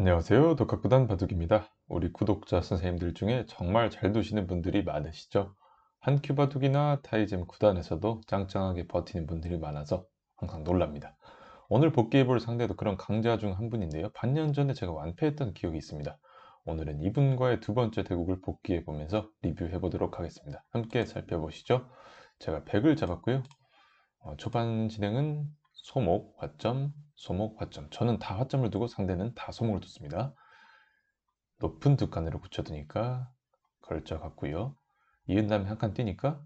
안녕하세요. 독학구단 바둑입니다. 우리 구독자 선생님들 중에 정말 잘 두시는 분들이 많으시죠? 한큐 바둑이나 타이젠 구단에서도 짱짱하게 버티는 분들이 많아서 항상 놀랍니다. 오늘 복귀해볼 상대도 그런 강자 중 한 분인데요. 반년 전에 제가 완패했던 기억이 있습니다. 오늘은 이분과의 두 번째 대국을 복귀해보면서 리뷰해보도록 하겠습니다. 함께 살펴보시죠. 제가 100을 잡았고요. 어, 초반 진행은 소목, 화점, 소목, 화점. 저는 다 화점을 두고 상대는 다 소목을 뒀습니다. 높은 두 칸으로 붙여두니까 걸쳐 갔고요. 이은 다음에 한 칸 뛰니까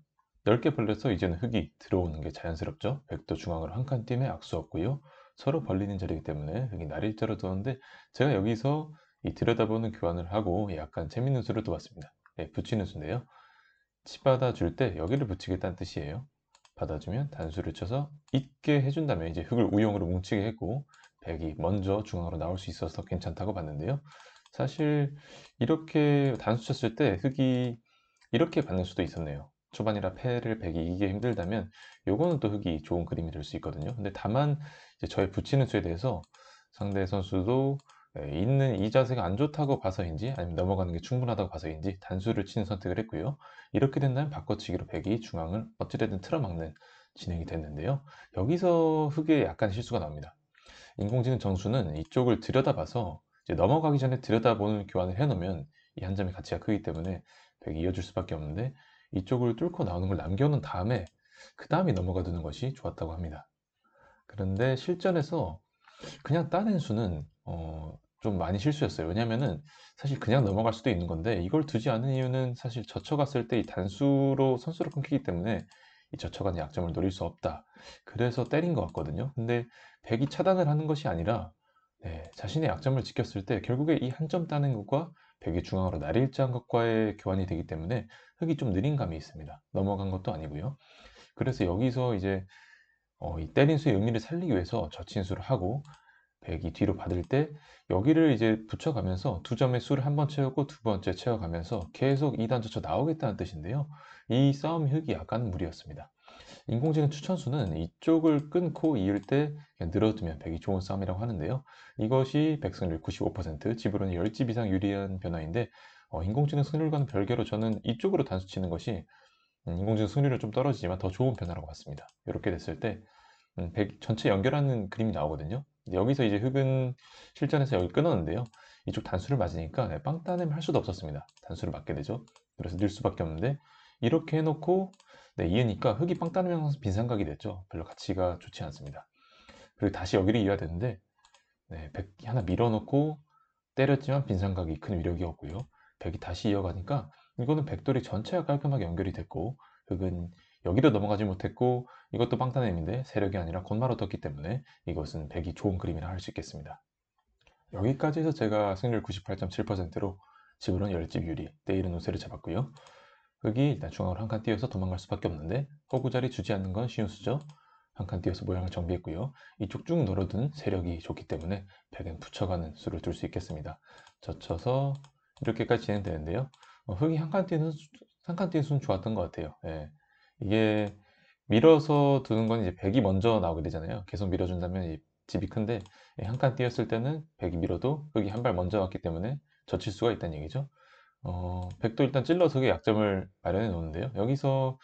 10개 벌려서 이제는 흙이 들어오는 게 자연스럽죠. 백도 중앙으로 한 칸 뛰면 악수 없고요. 서로 벌리는 자리이기 때문에 흙이 날일자로 두었는데 제가 여기서 이 들여다보는 교환을 하고 약간 재밌는 수를 두었습니다. 네, 붙이는 수인데요. 치받아 줄 때 여기를 붙이겠다는 뜻이에요. 받아주면 단수를 쳐서 있게 해준 다면 이제 흙을 우용으로 뭉치게 했고 백이 먼저 중앙으로 나올 수 있어서 괜찮다고 봤는데요. 사실 이렇게 단수 쳤을 때 흙이 이렇게 받는 수도 있었네요. 초반이라 패를 백이 이기기 힘들다면 요거는 또 흙이 좋은 그림이 될 수 있거든요. 근데 다만 저의 붙이는 수에 대해서 상대 선수도 예, 있는 이 자세가 안 좋다고 봐서인지 아니면 넘어가는 게 충분하다고 봐서인지 단수를 치는 선택을 했고요. 이렇게 된다면 바꿔치기로 백이 중앙을 어찌됐든 틀어막는 진행이 됐는데요. 여기서 흙에 약간 실수가 나옵니다. 인공지능 정수는 이쪽을 들여다봐서 넘어가기 전에 들여다보는 교환을 해놓으면 이 한 점의 가치가 크기 때문에 백이 이어줄 수밖에 없는데 이쪽을 뚫고 나오는 걸 남겨놓은 다음에 그 다음에 넘어가 두는 것이 좋았다고 합니다. 그런데 실전에서 그냥 따낸 수는 어, 좀 많이 실수였어요. 왜냐면은 사실 그냥 넘어갈 수도 있는 건데 이걸 두지 않은 이유는 사실 젖혀갔을 때 이 단수로 선수로 끊기기 때문에 이 젖혀간 약점을 노릴 수 없다. 그래서 때린 것 같거든요. 근데 백이 차단을 하는 것이 아니라 네, 자신의 약점을 지켰을 때 결국에 이 한 점 따는 것과 백이 중앙으로 날일자한 것과의 교환이 되기 때문에 흙이 좀 느린 감이 있습니다. 넘어간 것도 아니고요. 그래서 여기서 이제 어, 이 때린 수의 의미를 살리기 위해서 저친수를 하고 백이 뒤로 받을 때 여기를 이제 붙여가면서 두 점의 수를 한 번 채우고 두 번째 채워가면서 계속 2단 젖혀 나오겠다는 뜻인데요. 이 싸움 흙이 약간 무리였습니다. 인공지능 추천수는 이쪽을 끊고 이을 때 늘어두면 백이 좋은 싸움이라고 하는데요. 이것이 백승률 95%, 집으로는 10집 이상 유리한 변화인데 어, 인공지능 승률과는 별개로 저는 이쪽으로 단수 치는 것이 음, 인공지능 승률은 좀 떨어지지만 더 좋은 변화라고 봤습니다. 이렇게 됐을 때 음, 백, 전체 연결하는 그림이 나오거든요. 여기서 이제 흙은 실전에서 여기 끊었는데요. 이쪽 단수를 맞으니까 네, 빵 따냄 할 수도 없었습니다. 단수를 맞게 되죠. 그래서 늘 수밖에 없는데 이렇게 해놓고 네, 이으니까 흙이 빵 따내면서 빈상각이 됐죠. 별로 가치가 좋지 않습니다. 그리고 다시 여기를 이어야 되는데 네, 백이 하나 밀어놓고 때렸지만 빈상각이 큰 위력이 없고요. 백이 다시 이어가니까 이거는 백돌이 전체가 깔끔하게 연결이 됐고 흙은 여기도 넘어가지 못했고 이것도 빵따냄인데 세력이 아니라 곤마로 떴기 때문에 이것은 백이 좋은 그림이라 할 수 있겠습니다. 여기까지 해서 제가 승률 98.7%로 지금은 10집 유리, 내일은 우세를 잡았고요. 흙이 일단 중앙으로 한 칸 띄어서 도망갈 수밖에 없는데 허구자리 주지 않는 건 쉬운 수죠. 한 칸 띄어서 모양을 정비했고요. 이쪽 쭉 늘어둔 세력이 좋기 때문에 백은 붙여가는 수를 둘 수 있겠습니다. 젖혀서 이렇게까지 진행되는데요. 어, 흙이 한칸 띄는 한칸 띄는 수는 좋았던 것 같아요. 예. 이게 밀어서 두는 건 이제 백이 먼저 나오게 되잖아요. 계속 밀어준다면 집이 큰데 한칸 띄었을 때는 백이 밀어도 흙이 한 발 먼저 왔기 때문에 젖힐 수가 있다는 얘기죠. 어, 백도 일단 찔러서 약점을 마련해 놓는데요. 여기서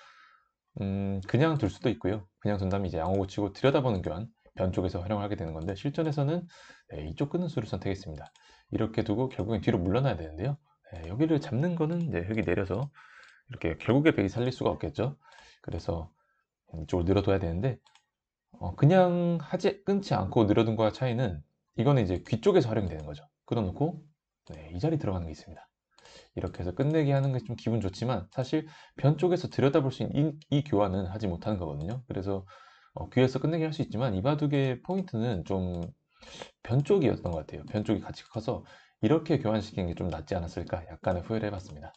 음, 그냥 둘 수도 있고요. 그냥 둔다면 이제 양호 고치고 들여다보는 교환 변 쪽에서 활용하게 되는 건데 실전에서는 네, 이쪽 끊는 수를 선택했습니다. 이렇게 두고 결국엔 뒤로 물러나야 되는데요. 네, 여기를 잡는 거는 이제 흙이 내려서 이렇게 결국에 백이 살릴 수가 없겠죠. 그래서 이쪽으로 늘어둬야 되는데 어, 그냥 하지 끊지 않고 늘어둔 거와 차이는 이거는 이제 귀 쪽에서 활용이 되는 거죠. 끊어놓고 네, 이 자리 들어가는 게 있습니다. 이렇게 해서 끝내기 하는 게 좀 기분 좋지만 사실 변 쪽에서 들여다볼 수 있는 이, 이 교환은 하지 못하는 거거든요. 그래서 어, 귀에서 끝내기 할 수 있지만 이 바둑의 포인트는 좀 변 쪽이었던 것 같아요. 변 쪽이 같이 커서 이렇게 교환시키는 게 좀 낫지 않았을까 약간의 후회를 해봤습니다.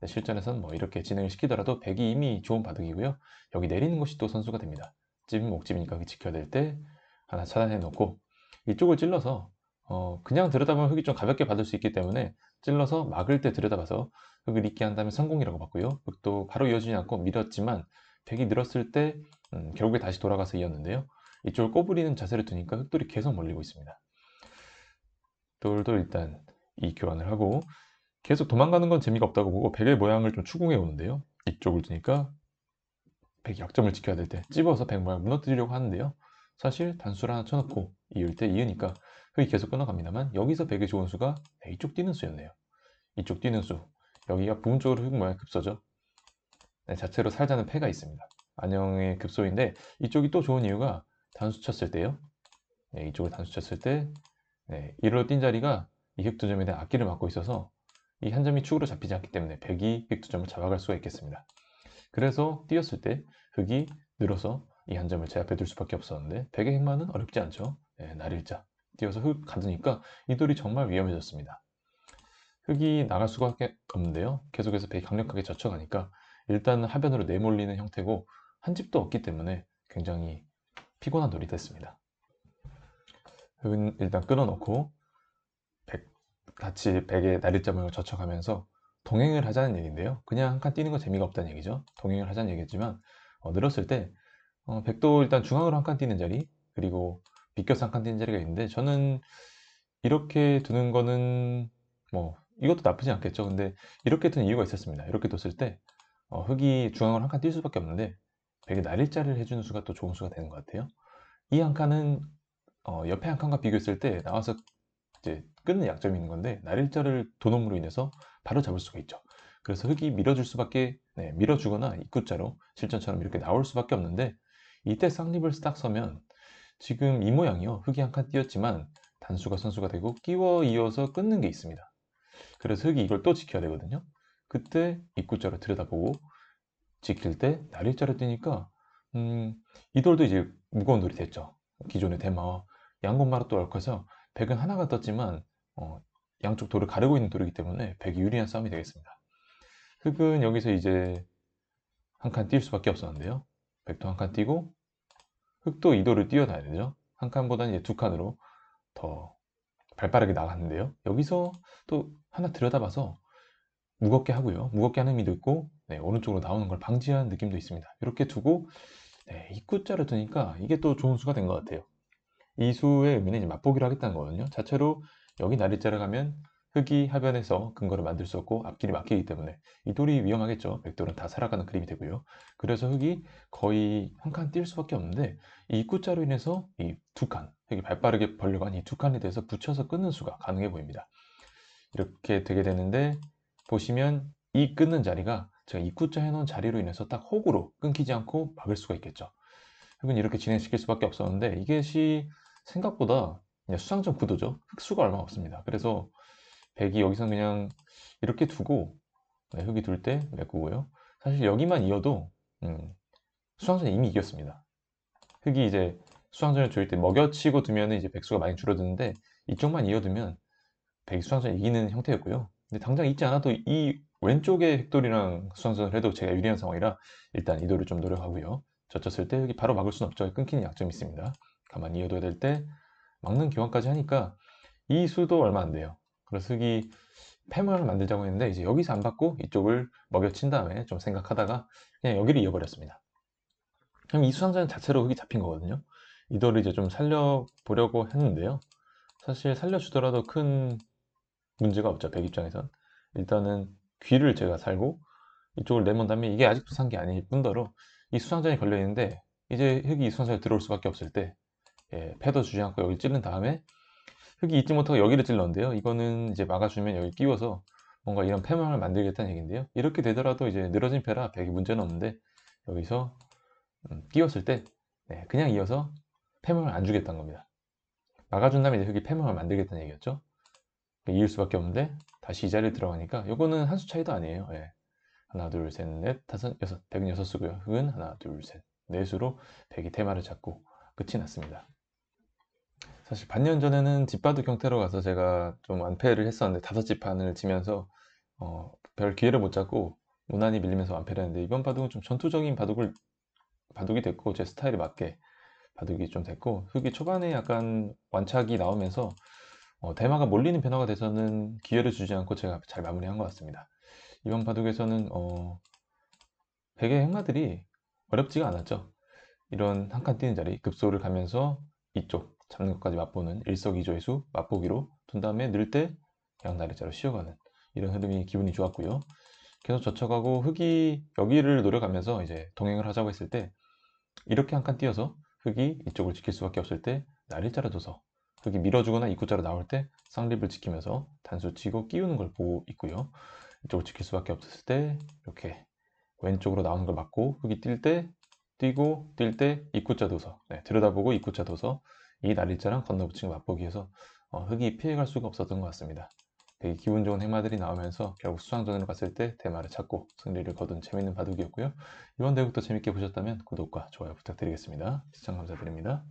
네, 실전에서는 뭐 이렇게 진행을 시키더라도 백이 이미 좋은 바둑이고요. 여기 내리는 것이 또 선수가 됩니다. 찜 목집이니까 지켜야 될 때 하나 차단해 놓고 이쪽을 찔러서 어 그냥 들여다보면 흙이 좀 가볍게 받을 수 있기 때문에 찔러서 막을 때 들여다봐서 흙을 있게 한다면 성공이라고 봤고요. 흙도 바로 이어지지 않고 밀었지만 백이 늘었을 때 음, 결국에 다시 돌아가서 이었는데요. 이쪽을 꼬부리는 자세를 두니까 흙돌이 계속 몰리고 있습니다. 백돌도 일단 이 교환을 하고 계속 도망가는 건 재미가 없다고 보고 백의 모양을 좀 추궁해 오는데요. 이쪽을 두니까 백 약점을 지켜야 될 때 찝어서 백 모양 무너뜨리려고 하는데요. 사실 단수를 하나 쳐놓고 이을 때 이으니까 흙이 계속 끊어갑니다만 여기서 백의 좋은 수가 이쪽 뛰는 수였네요. 이쪽 뛰는 수 여기가 부분적으로 흙 모양 급소죠. 네, 자체로 살자는 패가 있습니다. 안형의 급소인데 이쪽이 또 좋은 이유가 단수 쳤을 때요. 네, 이쪽을 단수 쳤을 때 네, 1로 뛴 자리가 이흙두 점에 대한 앞길을 막고 있어서 이 한 점이 축으로 잡히지 않기 때문에 백이 흙두 점을 잡아갈 수가 있겠습니다. 그래서 뛰었을 때 흙이 늘어서 이 한 점을 제압해 둘 수밖에 없었는데 백의 행만은 어렵지 않죠. 네, 날일자 뛰어서 흙 가두니까 이 돌이 정말 위험해졌습니다. 흙이 나갈 수가 없는데요. 계속해서 백이 강력하게 젖혀가니까 일단 하변으로 내몰리는 형태고 한 집도 없기 때문에 굉장히 피곤한 돌이 됐습니다. 흙은 일단 끊어놓고 백, 같이 백의 나리점을 젖혀가면서 동행을 하자는 얘기인데요. 그냥 한 칸 뛰는 거 재미가 없다는 얘기죠. 동행을 하자는 얘기지만 어, 늘었을 때 어, 백도 일단 중앙으로 한 칸 뛰는 자리 그리고 비껴서 한 칸 뛰는 자리가 있는데 저는 이렇게 두는 거는 뭐 이것도 나쁘지 않겠죠. 근데 이렇게 둔 이유가 있었습니다. 이렇게 뒀을 때 어, 흙이 중앙으로 한 칸 뛸 수밖에 없는데 백이 날일자를 해주는 수가 또 좋은 수가 되는 것 같아요. 이 한 칸은 어, 옆에 한 칸과 비교했을 때 나와서 이제 끊는 약점이 있는 건데 날일자를 도놈으로 인해서 바로 잡을 수가 있죠. 그래서 흙이 밀어줄 수밖에 네, 밀어주거나 입구자로 실전처럼 이렇게 나올 수밖에 없는데 이때 쌍립을 딱 서면 지금 이 모양이요. 흙이 한 칸 띄었지만 단수가 선수가 되고 끼워 이어서 끊는 게 있습니다. 그래서 흙이 이걸 또 지켜야 되거든요. 그때 입구자로 들여다보고 지킬 때 날일자로 뛰니까 음, 이 돌도 이제 무거운 돌이 됐죠. 기존의 대마와 양곤마로 또 얽혀서 백은 하나가 떴지만 어, 양쪽 돌을 가르고 있는 돌이기 때문에 백이 유리한 싸움이 되겠습니다. 흙은 여기서 이제 한 칸 뛸 수밖에 없었는데요. 백도 한 칸 뛰고 흙도 이 돌을 뛰어나야 되죠. 한 칸보다는 이제 두 칸으로 더 발빠르게 나갔는데요. 여기서 또 하나 들여다봐서 무겁게 하고요. 무겁게 하는 의미도 있고 네, 오른쪽으로 나오는 걸 방지하는 느낌도 있습니다. 이렇게 두고 네, 입구자를 두니까 이게 또 좋은 수가 된 것 같아요. 이 수의 의미는 이제 맛보기로 하겠다는 거거든요. 자체로 여기 나리자를 가면 흙이 하변에서 근거를 만들 수 없고 앞길이 막히기 때문에 이 돌이 위험하겠죠. 백돌은 다 살아가는 그림이 되고요. 그래서 흙이 거의 한 칸 뛸 수밖에 없는데 이 입구자로 인해서 이 두 칸, 흙이 발빠르게 벌려간 이 두 칸에 대해서 붙여서 끊는 수가 가능해 보입니다. 이렇게 되게 되는데 보시면 이 끊는 자리가 제가 입구자 해놓은 자리로 인해서 딱 혹으로 끊기지 않고 막을 수가 있겠죠. 흙은 이렇게 진행시킬 수밖에 없었는데 이것이 생각보다 수상점 구도죠. 흙수가 얼마 없습니다. 그래서 백이 여기서 그냥 이렇게 두고 네, 흙이 둘 때 메꾸고요. 사실 여기만 이어도 음, 수상전 이미 이겼습니다. 흙이 이제 수상전을 조일 때 먹여치고 두면 이제 백수가 많이 줄어드는데 이쪽만 이어두면 백이 수상전 이기는 형태였고요. 근데 당장 있지 않아도 이 왼쪽에 획돌이랑 수상전을 해도 제가 유리한 상황이라 일단 이도를 좀 노력하고요. 젖혔을 때 여기 바로 막을 수는 없죠. 끊기는 약점이 있습니다. 가만히 이어둬야 될 때 막는 교환까지 하니까 이 수도 얼마 안 돼요. 그래서 흙이 패물을 만들자고 했는데 이제 여기서 안 받고 이쪽을 먹여친 다음에 좀 생각하다가 그냥 여기를 이어버렸습니다. 그럼 이 수상전 자체로 흙이 잡힌 거거든요. 이도를 이제 좀 살려보려고 했는데요. 사실 살려주더라도 큰 문제가 없죠. 백 입장에선. 일단은 귀를 제가 살고 이쪽을 내몬 다음에 이게 아직도 산 게 아닐 뿐더러 이 수상전이 걸려 있는데 이제 흙이 이 수상전에 들어올 수밖에 없을 때 예, 패도 주지 않고 여기 찌른 다음에 흙이 잊지 못하고 여기를 찔렀는데요. 이거는 이제 막아주면 여기 끼워서 뭔가 이런 패망을 만들겠다는 얘기인데요. 이렇게 되더라도 이제 늘어진 패라 백이 문제는 없는데 여기서 음, 끼웠을 때 네, 그냥 이어서 패망을 안 주겠다는 겁니다. 막아준 다음에 이제 흙이 패망을 만들겠다는 얘기였죠. 이길 수밖에 없는데 다시 이 자리에 들어가니까 요거는 한 수 차이도 아니에요. 예. 하나 둘 셋 넷 다섯 여섯 백은 여섯 수고요. 흙은 하나 둘 셋 넷수로 백이 테마를 잡고 끝이 났습니다. 사실 반년 전에는 집바둑 형태로 가서 제가 좀 완패를 했었는데 다섯 집 판을 치면서 어, 별 기회를 못 잡고 무난히 밀리면서 완패를 했는데 이번 바둑은 좀 전투적인 바둑을 바둑이 됐고 제 스타일에 맞게 바둑이 좀 됐고 흙이 초반에 약간 완착이 나오면서 어, 대마가 몰리는 변화가 돼서는 기회를 주지 않고 제가 잘 마무리한 것 같습니다. 이번 바둑에서는 어, 백의 행마들이 어렵지가 않았죠. 이런 한 칸 뛰는 자리 급소를 가면서 이쪽 잡는 것까지 맛보는 일석이조의 수 맛보기로 둔 다음에 늘때 날일자로 쉬어가는 이런 흐름이 기분이 좋았고요. 계속 젖혀가고 흙이 여기를 노려가면서 이제 동행을 하자고 했을 때 이렇게 한칸 띄어서 흙이 이쪽을 지킬 수밖에 없을 때 날일자로 둬서 흙이 밀어주거나 입구자로 나올 때 쌍립을 지키면서 단수 치고 끼우는 걸 보고 있고요. 이쪽을 지킬 수밖에 없었을 때 이렇게 왼쪽으로 나오는 걸 맞고 흙이 뛸 때 뛰고 뛸 때 입구자 둬서 네, 들여다보고 입구자 둬서 이 날일자랑 건너붙인 걸 맛보기 위해서 어, 흙이 피해갈 수가 없었던 것 같습니다. 되게 기분 좋은 행마들이 나오면서 결국 수상전으로 갔을 때 대마를 찾고 승리를 거둔 재밌는 바둑이었고요. 이번 대국도 재밌게 보셨다면 구독과 좋아요 부탁드리겠습니다. 시청 감사드립니다.